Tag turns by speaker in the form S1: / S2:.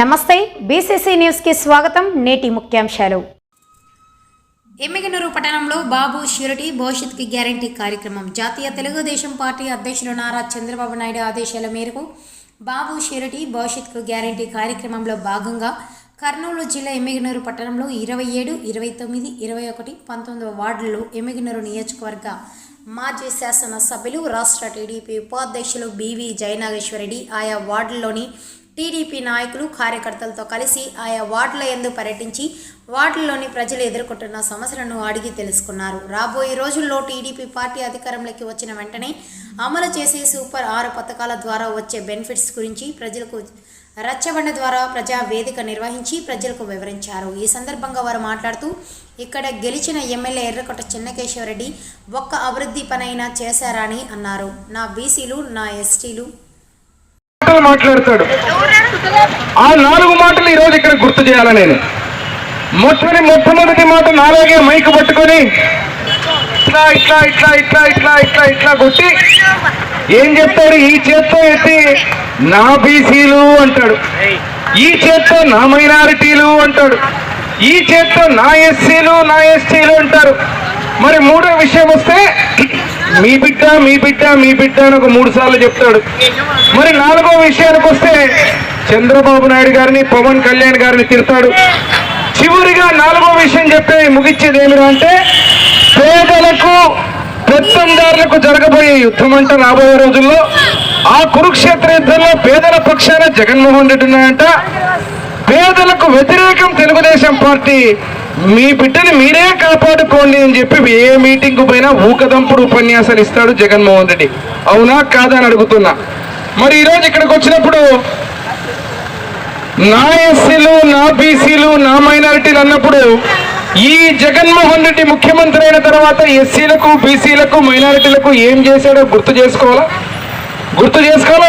S1: నమస్తే బీసీసీ న్యూస్కి స్వాగతం నేటి ముఖ్యాంశాలు. ఎమ్మిగనూరు పట్టణంలో బాబు ష్యూరిటీ భవిష్యత్కి గ్యారంటీ కార్యక్రమం. జాతీయ తెలుగుదేశం పార్టీ అధ్యక్షులు నారా చంద్రబాబు నాయుడు ఆదేశాల మేరకు బాబు ష్యూరిటీ భవిష్యత్కు గ్యారంటీ కార్యక్రమంలో భాగంగా కర్నూలు జిల్లా ఎమ్మిగనూరు పట్టణంలో ఇరవై ఏడు ఇరవై తొమ్మిది ఇరవై ఒకటి పంతొమ్మిదవ వార్డులలో ఎమ్మిగనూరు నియోజకవర్గ మాజీ శాసనసభ్యులు రాష్ట్ర టీడీపీ ఉపాధ్యక్షులు బీవీ జయనాగేశ్వరరెడ్డి ఆయా వార్డుల్లోని టీడీపీ నాయకులు కార్యకర్తలతో కలిసి ఆయా వార్డుల ఎందు పర్యటించి వార్డుల్లోని ప్రజలు ఎదుర్కొంటున్న సమస్యలను అడిగి తెలుసుకున్నారు. రాబోయే రోజుల్లో టీడీపీ పార్టీ అధికారంలోకి వచ్చిన వెంటనే అమలు చేసే సూపర్ ఆరు పథకాల ద్వారా వచ్చే బెనిఫిట్స్ గురించి ప్రజలకు రచ్చబండ ద్వారా ప్రజా వేదిక నిర్వహించి ప్రజలకు వివరించారు. ఈ సందర్భంగా వారు మాట్లాడుతూ ఇక్కడ గెలిచిన ఎమ్మెల్యే ఎర్రకొట్ట చిన్నకేశ్వరరెడ్డి ఒక్క అభివృద్ధి పనైనా చేశారని అన్నారు. నా బీసీలు నా ఎస్టీలు
S2: మాటలు మాట్లాడతాడు. ఆ నాలుగు మాటలు ఈరోజు ఇక్కడ గుర్తు చేయాల నేను? మొట్టమొదటి మొట్టమొదటి మాట నాలాగే మైక్ పట్టుకొని ఇట్లా ఇట్లా ఇట్లా ఇట్లా ఇట్లా ఇట్లా ఇట్లా కొట్టి ఏం చెప్తాడు? ఈ చేత్తో ఎత్తి నా బీసీలు అంటాడు. ఈ చేత్తో నా మైనారిటీలు అంటాడు. ఈ చేత్తో నా ఎస్సీలు నా ఎస్టీలు అంటారు. మరి మూడో విషయం వస్తే మీ బిడ్డ మీ బిడ్డ మీ బిడ్డ అని ఒక మూడు సార్లు చెప్తాడు. మరి నాలుగో విషయానికి వస్తే చంద్రబాబు నాయుడు గారిని పవన్ కళ్యాణ్ గారిని తిడతాడు. చివరిగా నాలుగో విషయం చెప్పే ముగిచ్చేది ఏమిరా అంటే పేదలకు పెత్తందారులకు జరగబోయే యుద్ధం అంట రాబోయే రోజుల్లో ఆ కురుక్షేత్ర యుద్ధంలో పేదల పక్షాన జగన్మోహన్ రెడ్డి ఉన్నాయంట పేదలకు వ్యతిరేకం తెలుగుదేశం పార్టీ మీ బిడ్డని మీరే కాపాడుకోండి అని చెప్పి ఏ మీటింగ్ పోయినా ఊకదంపుడు ఉపన్యాసాలు ఇస్తాడు జగన్మోహన్ రెడ్డి. అవునా కాదా అని అడుగుతున్నా. మరి ఈరోజు ఇక్కడికి వచ్చినప్పుడు నా ఎస్సీలు నా బీసీలు నా మైనారిటీలు అన్నప్పుడు ఈ జగన్మోహన్ రెడ్డి ముఖ్యమంత్రి అయిన తర్వాత ఎస్సీలకు బీసీలకు మైనారిటీలకు ఏం చేశాడో గుర్తు చేసుకోవాలా? గుర్తు చేసుకోవాలా?